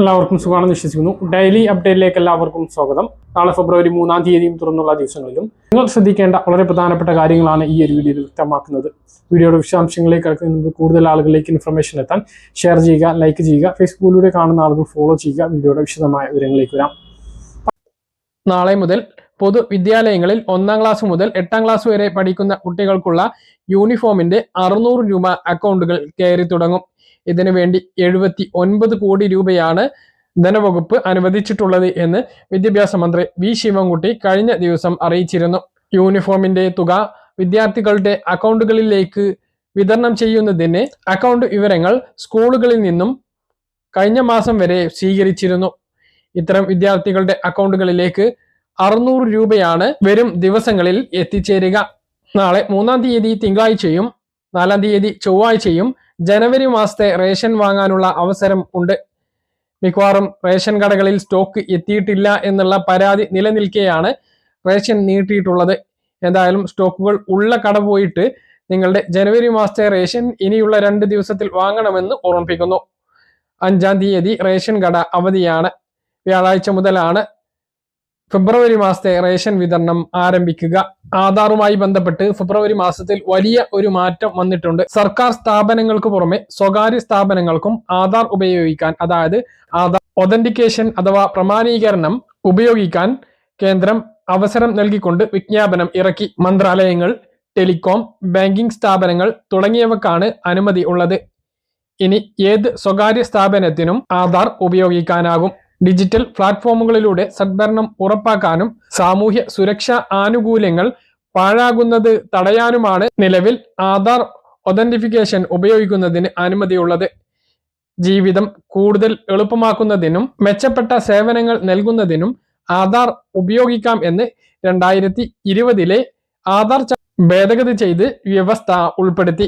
എല്ലാവർക്കും സുഖമാണെന്ന് വിശ്വസിക്കുന്നു. ഡെയിലി അപ്ഡേറ്റിലേക്ക് എല്ലാവർക്കും സ്വാഗതം. നാളെ ഫെബ്രുവരി മൂന്നാം തീയതിയും തുറന്നുള്ള ദിവസങ്ങളിലും നിങ്ങൾ ശ്രദ്ധിക്കേണ്ട വളരെ പ്രധാനപ്പെട്ട കാര്യങ്ങളാണ് ഈ ഒരു വീഡിയോയിൽ വ്യക്തമാക്കുന്നത്. വീഡിയോയുടെ വിശദാംശങ്ങളിലേക്ക് കിടക്കുന്നതിന് കൂടുതൽ ആളുകളിലേക്ക് ഇൻഫർമേഷൻ എത്താൻ ഷെയർ ചെയ്യുക ലൈക്ക് ചെയ്യുക ഫേസ്ബുക്കിലൂടെ കാണുന്ന ആളുകൾ ഫോളോ ചെയ്യുക വീഡിയോയുടെ വിശദമായ വിവരങ്ങളിലേക്ക് വരാം. നാളെ മുതൽ പൊതു വിദ്യാലയങ്ങളിൽ ഒന്നാം ക്ലാസ് മുതൽ എട്ടാം ക്ലാസ് വരെ പഠിക്കുന്ന കുട്ടികൾക്കുള്ള യൂണിഫോമിന്റെ അറുന്നൂറ് രൂപ അക്കൗണ്ടുകൾ കയറി തുടങ്ങും. ഇതിനു വേണ്ടി എഴുപത്തി ഒൻപത് കോടി രൂപയാണ് ധനവകുപ്പ് അനുവദിച്ചിട്ടുള്ളത് എന്ന് വിദ്യാഭ്യാസ മന്ത്രി വി ശിവൻകുട്ടി കഴിഞ്ഞ ദിവസം അറിയിച്ചിരുന്നു. യൂണിഫോമിന്റെ തുക വിദ്യാർത്ഥികളുടെ അക്കൗണ്ടുകളിലേക്ക് വിതരണം ചെയ്യുന്നതിന് അക്കൗണ്ട് വിവരങ്ങൾ സ്കൂളുകളിൽ നിന്നും കഴിഞ്ഞ മാസം വരെ സ്വീകരിച്ചിരുന്നു. ഇത്തരം വിദ്യാർത്ഥികളുടെ അക്കൗണ്ടുകളിലേക്ക് അറുന്നൂറ് രൂപയാണ് വരും ദിവസങ്ങളിൽ എത്തിച്ചേരുക. നാളെ മൂന്നാം തീയതി തിങ്കളാഴ്ചയും നാലാം തീയതി ചൊവ്വാഴ്ചയും ജനുവരി മാസത്തെ റേഷൻ വാങ്ങാനുള്ള അവസരം ഉണ്ട്. മിക്കവാറും റേഷൻ കടകളിൽ സ്റ്റോക്ക് എത്തിയിട്ടില്ല എന്നുള്ള പരാതി നിലനിൽക്കെയാണ് റേഷൻ നീട്ടിയിട്ടുള്ളത്. എന്തായാലും സ്റ്റോക്കുകൾ ഉള്ള കട പോയിട്ട് നിങ്ങളുടെ ജനുവരി മാസത്തെ റേഷൻ ഇനിയുള്ള രണ്ട് ദിവസത്തിൽ വാങ്ങണമെന്ന് ഓർമ്മിപ്പിക്കുന്നു. അഞ്ചാം തീയതി റേഷൻ കട അവധിയാണ്. വ്യാഴാഴ്ച മുതലാണ് ഫെബ്രുവരി മാസത്തെ റേഷൻ വിതരണം ആരംഭിക്കുക. ആധാറുമായി ബന്ധപ്പെട്ട് ഫെബ്രുവരി മാസത്തിൽ വലിയ ഒരു മാറ്റം വന്നിട്ടുണ്ട്. സർക്കാർ സ്ഥാപനങ്ങൾക്ക് പുറമെ സ്വകാര്യ സ്ഥാപനങ്ങൾക്കും ആധാർ ഉപയോഗിക്കാൻ അതായത് ആധാർ ഒതന്റിക്കേഷൻ അഥവാ പ്രമാണീകരണം ഉപയോഗിക്കാൻ കേന്ദ്രം അവസരം നൽകിക്കൊണ്ട് വിജ്ഞാപനം ഇറക്കി. മന്ത്രാലയങ്ങൾ ടെലികോം ബാങ്കിംഗ് സ്ഥാപനങ്ങൾ തുടങ്ങിയവക്കാണ് അനുമതി ഉള്ളത്. ഇനി ഏത് സ്വകാര്യ സ്ഥാപനത്തിനും ആധാർ ഉപയോഗിക്കാനാകും. ഡിജിറ്റൽ പ്ലാറ്റ്ഫോമുകളിലൂടെ സദ്ഭരണം ഉറപ്പാക്കാനും സാമൂഹ്യ സുരക്ഷാ ആനുകൂല്യങ്ങൾ പാഴാകുന്നത് തടയാനുമാണ് നിലവിൽ ആധാർ ഒതന്റിഫിക്കേഷൻ ഉപയോഗിക്കുന്നതിന് അനുമതിയുള്ളത്. ജീവിതം കൂടുതൽ എളുപ്പമാക്കുന്നതിനും മെച്ചപ്പെട്ട സേവനങ്ങൾ നൽകുന്നതിനും ആധാർ ഉപയോഗിക്കാം എന്ന് രണ്ടായിരത്തി ഇരുപതിലെ ആധാർ ഭേദഗതി ചെയ്ത് വ്യവസ്ഥ ഉൾപ്പെടുത്തി.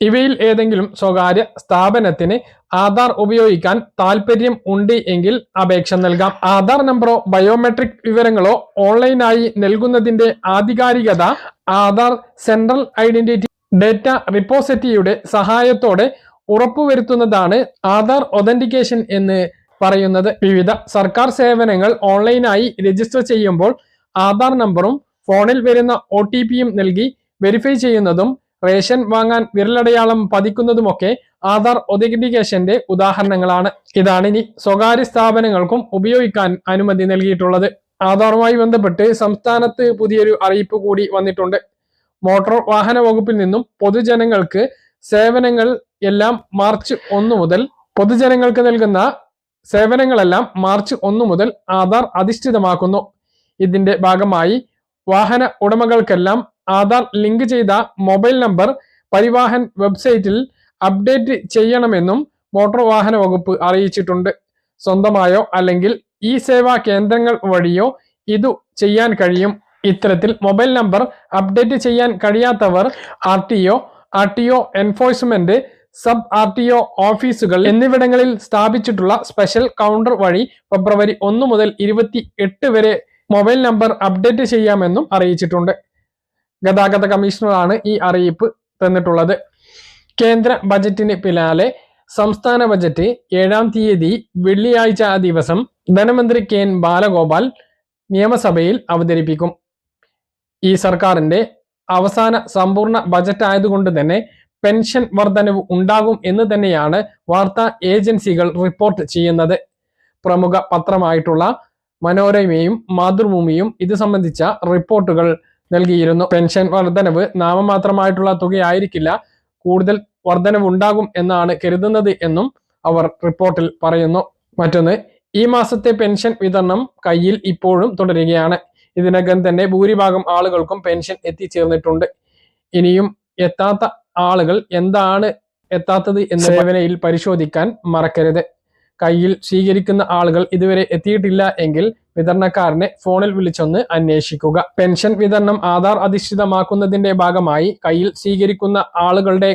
ഇവയിൽ ഏതെങ്കിലും സ്വകാര്യ സ്ഥാപനത്തിന് ആധാർ ഉപയോഗിക്കാൻ താൽപ്പര്യം ഉണ്ട് എങ്കിൽ അപേക്ഷ നൽകാം. ആധാർ നമ്പറോ ബയോമെട്രിക് വിവരങ്ങളോ ഓൺലൈനായി നൽകുന്നതിന്റെ ആധികാരികത ആധാർ സെൻട്രൽ ഐഡന്റിറ്റി ഡേറ്റ റിപ്പോസിറ്ററിയുടെ സഹായത്തോടെ ഉറപ്പുവരുത്തുന്നതാണ് ആധാർ ഒതന്റിക്കേഷൻ എന്ന് പറയുന്നത്. വിവിധ സർക്കാർ സേവനങ്ങൾ ഓൺലൈനായി രജിസ്റ്റർ ചെയ്യുമ്പോൾ ആധാർ നമ്പറും ഫോണിൽ വരുന്ന ഒ നൽകി വെരിഫൈ ചെയ്യുന്നതും റേഷൻ വാങ്ങാൻ വിരലടയാളം പതിക്കുന്നതുമൊക്കെ ആധാർ ഒതന്റിക്കേഷന്റെ ഉദാഹരണങ്ങളാണ്. ഇതാണ് ഇനി സ്വകാര്യ സ്ഥാപനങ്ങൾക്കും ഉപയോഗിക്കാൻ അനുമതി നൽകിയിട്ടുള്ളത്. ആധാറുമായി ബന്ധപ്പെട്ട് സംസ്ഥാനത്ത് പുതിയൊരു അറിയിപ്പ് കൂടി വന്നിട്ടുണ്ട്. മോട്ടോർ വാഹന വകുപ്പിൽ നിന്നും പൊതുജനങ്ങൾക്ക് സേവനങ്ങൾ എല്ലാം മാർച്ച് ഒന്ന് മുതൽ പൊതുജനങ്ങൾക്ക് നൽകുന്ന സേവനങ്ങളെല്ലാം മാർച്ച് ഒന്ന് മുതൽ ആധാർ അധിഷ്ഠിതമാക്കുന്നു. ഇതിന്റെ ഭാഗമായി വാഹന ഉടമകൾക്കെല്ലാം ആധാർ ലിങ്ക് ചെയ്ത മൊബൈൽ നമ്പർ പരിവാഹൻ വെബ്സൈറ്റിൽ അപ്ഡേറ്റ് ചെയ്യണമെന്നും മോട്ടോർ വാഹന വകുപ്പ് അറിയിച്ചിട്ടുണ്ട്. സ്വന്തമായോ അല്ലെങ്കിൽ ഇ സേവാ കേന്ദ്രങ്ങൾ വഴിയോ ഇതു ചെയ്യാൻ കഴിയും. ഇത്തരത്തിൽ മൊബൈൽ നമ്പർ അപ്ഡേറ്റ് ചെയ്യാൻ കഴിയാത്തവർ R T O R T O enforcement sub R T O ഓഫീസുകൾ എന്നിവിടങ്ങളിൽ സ്ഥാപിച്ചിട്ടുള്ള സ്പെഷ്യൽ കൗണ്ടർ വഴി ഫെബ്രുവരി ഒന്ന് മുതൽ ഇരുപത്തി എട്ട് വരെ മൊബൈൽ നമ്പർ അപ്ഡേറ്റ് ചെയ്യാമെന്നും അറിയിച്ചിട്ടുണ്ട്. ഗതാഗത കമ്മീഷണറാണ് ഈ അറിയിപ്പ് തന്നിട്ടുള്ളത്. കേന്ദ്ര ബജറ്റിന് പിന്നാലെ സംസ്ഥാന ബജറ്റ് ഏഴാം തീയതി വെള്ളിയാഴ്ച ദിവസം ധനമന്ത്രി കെ എൻ ബാലഗോപാൽ നിയമസഭയിൽ അവതരിപ്പിക്കും. ഈ സർക്കാരിന്റെ അവസാന സമ്പൂർണ ബജറ്റ് ആയതുകൊണ്ട് തന്നെ പെൻഷൻ വർധനവ് ഉണ്ടാകും എന്ന് തന്നെയാണ് വാർത്താ ഏജൻസികൾ റിപ്പോർട്ട് ചെയ്യുന്നത്. പ്രമുഖ പത്രമായിട്ടുള്ള മനോരമയും മാതൃഭൂമിയും ഇത് സംബന്ധിച്ച റിപ്പോർട്ടുകൾ നൽകിയിരുന്നു. പെൻഷൻ വർധനവ് നാമമാത്രമായിട്ടുള്ള തുകയായിരിക്കില്ല. കൂടുതൽ വർധനവ് ഉണ്ടാകും എന്നാണ് കരുതുന്നത് എന്നും അവർ റിപ്പോർട്ടിൽ പറയുന്നു. മറ്റൊന്ന് ഈ മാസത്തെ പെൻഷൻ വിതരണം കയ്യിൽ ഇപ്പോഴും തുടരുകയാണ്. ഇതിനകം തന്നെ ഭൂരിഭാഗം ആളുകൾക്കും പെൻഷൻ എത്തിച്ചേർന്നിട്ടുണ്ട്. ഇനിയും എത്താത്ത ആളുകൾ എന്താണ് എത്താത്തത് എന്ന സേവനയിൽ പരിശോധിക്കാൻ മറക്കരുത്. കയ്യിൽ സ്വീകരിക്കുന്ന ആളുകൾ ഇതുവരെ എത്തിയിട്ടില്ല എങ്കിൽ വിതരണക്കാരനെ ഫോണിൽ വിളിച്ചൊന്ന് അന്വേഷിക്കുക. പെൻഷൻ വിതരണം ആധാർ അധിഷ്ഠിതമാക്കുന്നതിന്റെ ഭാഗമായി കയ്യിൽ സ്വീകരിക്കുന്ന ആളുകളുടെ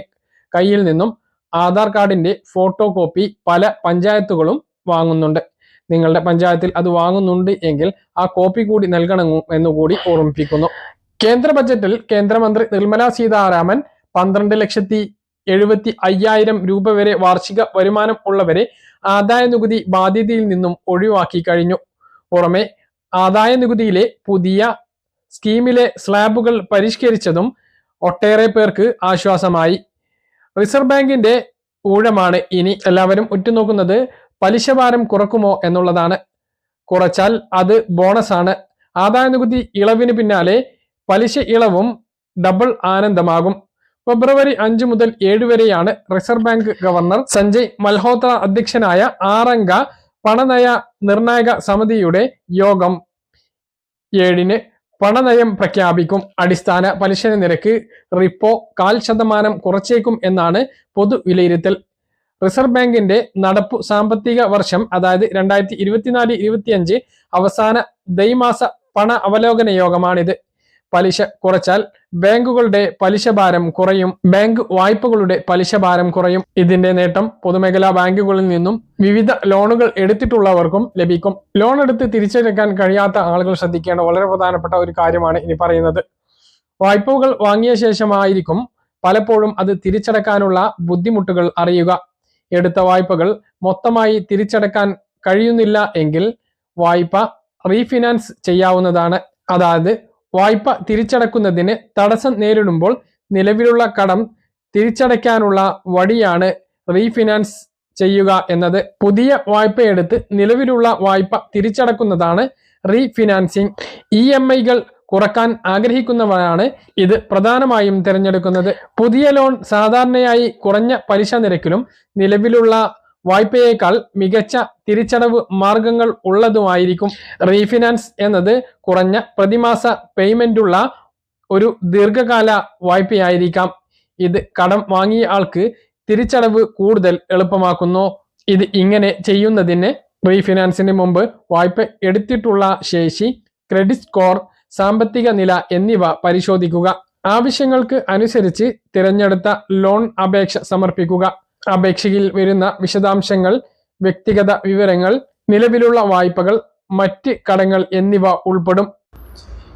കയ്യിൽ നിന്നും ആധാർ കാർഡിന്റെ ഫോട്ടോ കോപ്പി പല പഞ്ചായത്തുകളും വാങ്ങുന്നുണ്ട്. നിങ്ങളുടെ പഞ്ചായത്തിൽ അത് വാങ്ങുന്നുണ്ട് എങ്കിൽ ആ കോപ്പി കൂടി നൽകണം എന്നുകൂടി ഓർമ്മിപ്പിക്കുന്നു. കേന്ദ്ര ബജറ്റിൽ കേന്ദ്രമന്ത്രി നിർമ്മല സീതാരാമൻ പന്ത്രണ്ട് ലക്ഷത്തി എഴുപത്തി അയ്യായിരം രൂപ വരെ വാർഷിക വരുമാനം ഉള്ളവരെ ആദായ നികുതി ബാധ്യതയിൽ നിന്നും ഒഴിവാക്കി കഴിഞ്ഞു. പുറമെ ആദായ നികുതിയിലെ പുതിയ സ്കീമിലെ സ്ലാബുകൾ പരിഷ്കരിച്ചതും ഒട്ടേറെ പേർക്ക് ആശ്വാസമായി. റിസർവ് ബാങ്കിന്റെ ഊഴമാണ് ഇനി എല്ലാവരും ഉറ്റുനോക്കുന്നത് പലിശ ഭാരം കുറക്കുമോ എന്നുള്ളതാണ്. കുറച്ചാൽ അത് ബോണസാണ്. ആദായ നികുതി ഇളവിന് പിന്നാലെ പലിശ ഇളവും ഡബിൾ ആനന്ദമാകും. ഫെബ്രുവരി അഞ്ച് മുതൽ ഏഴ് വരെയാണ് reserve bank governor Sanjay Malhotra അധ്യക്ഷനായ ആറംഗ പണനയ നിർണായക സമിതിയുടെ യോഗം. ഏഴിന് പണനയം പ്രഖ്യാപിക്കും. അടിസ്ഥാന പലിശ നിരക്ക് റിപ്പോ കാൽ ശതമാനം കുറച്ചേക്കും എന്നാണ് പൊതു വിലയിരുത്തൽ. റിസർവ് ബാങ്കിന്റെ നടപ്പു സാമ്പത്തിക വർഷം അതായത് രണ്ടായിരത്തി ഇരുപത്തിനാല് ഇരുപത്തിയഞ്ച് അവസാന ദൈമാസ പണ അവലോകന യോഗമാണിത്. പലിശ കുറച്ചാൽ ബാങ്കുകളുടെ പലിശ ഭാരം കുറയും ബാങ്ക് വായ്പകളുടെ പലിശ ഭാരം കുറയും. ഇതിന്റെ നേട്ടം പൊതുമേഖലാ ബാങ്കുകളിൽ നിന്നും വിവിധ ലോണുകൾ എടുത്തിട്ടുള്ളവർക്കും ലഭിക്കും. ലോൺ എടുത്ത് തിരിച്ചെടുക്കാൻ കഴിയാത്ത ആളുകൾ ശ്രദ്ധിക്കേണ്ട വളരെ പ്രധാനപ്പെട്ട ഒരു കാര്യമാണ് ഇനി പറയുന്നത്. വായ്പകൾ വാങ്ങിയ ശേഷമായിരിക്കും പലപ്പോഴും അത് തിരിച്ചടക്കാനുള്ള ബുദ്ധിമുട്ടുകൾ അറിയുക. എടുത്ത വായ്പകൾ മൊത്തമായി തിരിച്ചടക്കാൻ കഴിയുന്നില്ല എങ്കിൽ വായ്പ റീഫിനാൻസ് ചെയ്യാവുന്നതാണ്. അതായത് വായ്പ തിരിച്ചടക്കുന്നതിന് തടസ്സം നേരിടുമ്പോൾ നിലവിലുള്ള കടം തിരിച്ചടയ്ക്കാനുള്ള വഴിയാണ് റീഫിനാൻസ് ചെയ്യുക എന്നത്. പുതിയ വായ്പയെടുത്ത് നിലവിലുള്ള വായ്പ തിരിച്ചടക്കുന്നതാണ് റീഫിനാൻസിങ്. ഇ എം ഐകൾ കുറയ്ക്കാൻ ആഗ്രഹിക്കുന്നവരാണ് ഇത് പ്രധാനമായും തിരഞ്ഞെടുക്കുന്നത്. പുതിയ ലോൺ സാധാരണയായി കുറഞ്ഞ പലിശ നിരക്കിലും നിലവിലുള്ള വായ്പയേക്കാൾ മികച്ച തിരിച്ചടവ് മാർഗങ്ങൾ ഉള്ളതുമായിരിക്കും റീഫിനാൻസ് എന്നത് കുറഞ്ഞ പ്രതിമാസ പേയ്മെന്റുള്ള ഒരു ദീർഘകാല വായ്പയായിരിക്കാം. ഇത് കടം വാങ്ങിയ ആൾക്ക് തിരിച്ചടവ് കൂടുതൽ എളുപ്പമാക്കുന്നു. ഇത് ഇങ്ങനെ ചെയ്യുന്നതിന് റീഫിനാൻസിന് മുമ്പ് വായ്പ എടുത്തിട്ടുള്ള ശേഷി ക്രെഡിറ്റ് സ്കോർ സാമ്പത്തിക നില എന്നിവ പരിശോധിക്കുക. ആവശ്യങ്ങൾക്ക് അനുസരിച്ച് തിരഞ്ഞെടുത്ത ലോൺ അപേക്ഷ സമർപ്പിക്കുക. അപേക്ഷയിൽ വരുന്ന വിശദാംശങ്ങൾ വ്യക്തിഗത വിവരങ്ങൾ നിലവിലുള്ള വായ്പകൾ മറ്റ് കടങ്ങൾ എന്നിവ ഉൾപ്പെടും.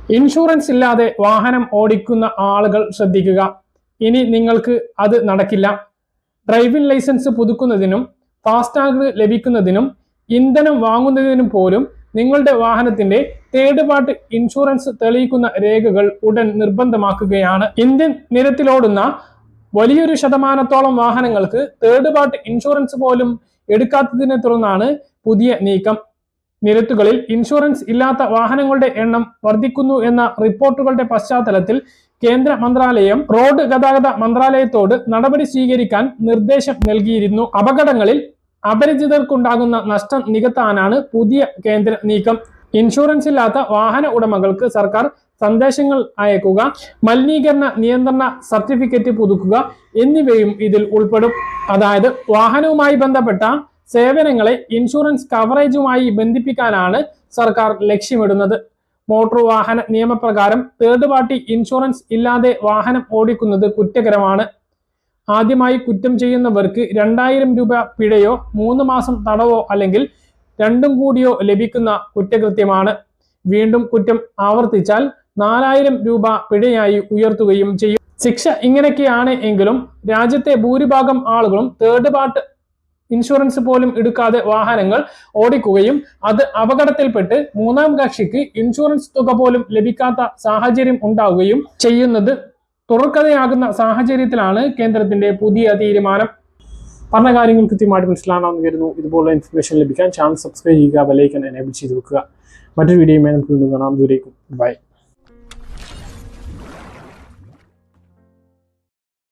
ഇൻഷുറൻസ് ഇല്ലാതെ വാഹനം ഓടിക്കുന്ന ആളുകൾ ശ്രദ്ധിക്കുക. ഇനി നിങ്ങൾക്ക് അത് നടക്കില്ല. ഡ്രൈവിംഗ് ലൈസൻസ് പുതുക്കുന്നതിനും ഫാസ്ടാഗ് ലഭിക്കുന്നതിനും ഇന്ധനം വാങ്ങുന്നതിനും പോലും നിങ്ങളുടെ വാഹനത്തിന്റെ തേർഡ് പാർട്ടി ഇൻഷുറൻസ് തെളിയിക്കുന്ന രേഖകൾ ഉടൻ നിർബന്ധമാക്കുകയാണ്. ഇന്ത്യൻ നിരത്തിലോടുന്ന വലിയൊരു ശതമാനത്തോളം വാഹനങ്ങൾക്ക് തേർഡ് പാർട്ടി ഇൻഷുറൻസ് പോലും എടുക്കാത്തതിനെ തുടർന്നാണ് പുതിയ നീക്കം. നിരത്തുകളിൽ ഇൻഷുറൻസ് ഇല്ലാത്ത വാഹനങ്ങളുടെ എണ്ണം വർദ്ധിക്കുന്നു എന്ന റിപ്പോർട്ടുകളുടെ പശ്ചാത്തലത്തിൽ കേന്ദ്ര മന്ത്രാലയം റോഡ് ഗതാഗത മന്ത്രാലയത്തോട് നടപടി സ്വീകരിക്കാൻ നിർദ്ദേശം നൽകിയിരുന്നു. അപകടങ്ങളിൽ അപരിചിതർക്കുണ്ടാകുന്ന നഷ്ടം നികത്താനാണ് പുതിയ കേന്ദ്ര നീക്കം. ഇൻഷുറൻസ് ഇല്ലാത്ത വാഹന ഉടമകൾക്ക് സർക്കാർ സന്ദേശങ്ങൾ അയക്കുക മലിനീകരണ നിയന്ത്രണ സർട്ടിഫിക്കറ്റ് പുതുക്കുക എന്നിവയും ഇതിൽ ഉൾപ്പെടും. അതായത് വാഹനവുമായി ബന്ധപ്പെട്ട സേവനങ്ങളെ ഇൻഷുറൻസ് കവറേജുമായി ബന്ധിപ്പിക്കാനാണ് സർക്കാർ ലക്ഷ്യമിടുന്നത്. മോട്ടോർ വാഹന നിയമപ്രകാരം തേർഡ് പാർട്ടി ഇൻഷുറൻസ് ഇല്ലാതെ വാഹനം ഓടിക്കുന്നത് കുറ്റകരമാണ്. ആദ്യമായി കുറ്റം ചെയ്യുന്നവർക്ക് രണ്ടായിരം രൂപ പിഴയോ മൂന്ന് മാസം തടവോ അല്ലെങ്കിൽ രണ്ടും കൂടിയോ ലഭിക്കുന്ന കുറ്റകൃത്യമാണ്. വീണ്ടും കുറ്റം ആവർത്തിച്ചാൽ നാലായിരം രൂപ പിഴയായി ഉയർത്തുകയും ചെയ്യും. ശിക്ഷ ഇങ്ങനെയൊക്കെയാണ് എങ്കിലും രാജ്യത്തെ ഭൂരിഭാഗം ആളുകളും തേർഡ് പാർട്ട് ഇൻഷുറൻസ് പോലും എടുക്കാതെ വാഹനങ്ങൾ ഓടിക്കുകയും അത് അപകടത്തിൽപ്പെട്ട് മൂന്നാം കക്ഷിക്ക് ഇൻഷുറൻസ് തുക പോലും ലഭിക്കാത്ത സാഹചര്യം ഉണ്ടാവുകയും ചെയ്യുന്നത് തുറക്കഥയാകുന്ന സാഹചര്യത്തിലാണ് കേന്ദ്രത്തിന്റെ പുതിയ തീരുമാനം. പറഞ്ഞ കാര്യങ്ങൾ കൃത്യമായിട്ട് മനസ്സിലാണെന്ന് കരുതുന്നു. ഇതുപോലുള്ള ഇൻഫർമേഷൻ ലഭിക്കാൻ ചാനൽ സബ്സ്ക്രൈബ് ചെയ്യുക ബെലൈക്കൻ എനേബിൾ ചെയ്ത് വെക്കുക. മറ്റൊരു വീഡിയോയുമായി നമുക്ക് വീണ്ടും കാണാം. ദൂരേക്കും ബൈ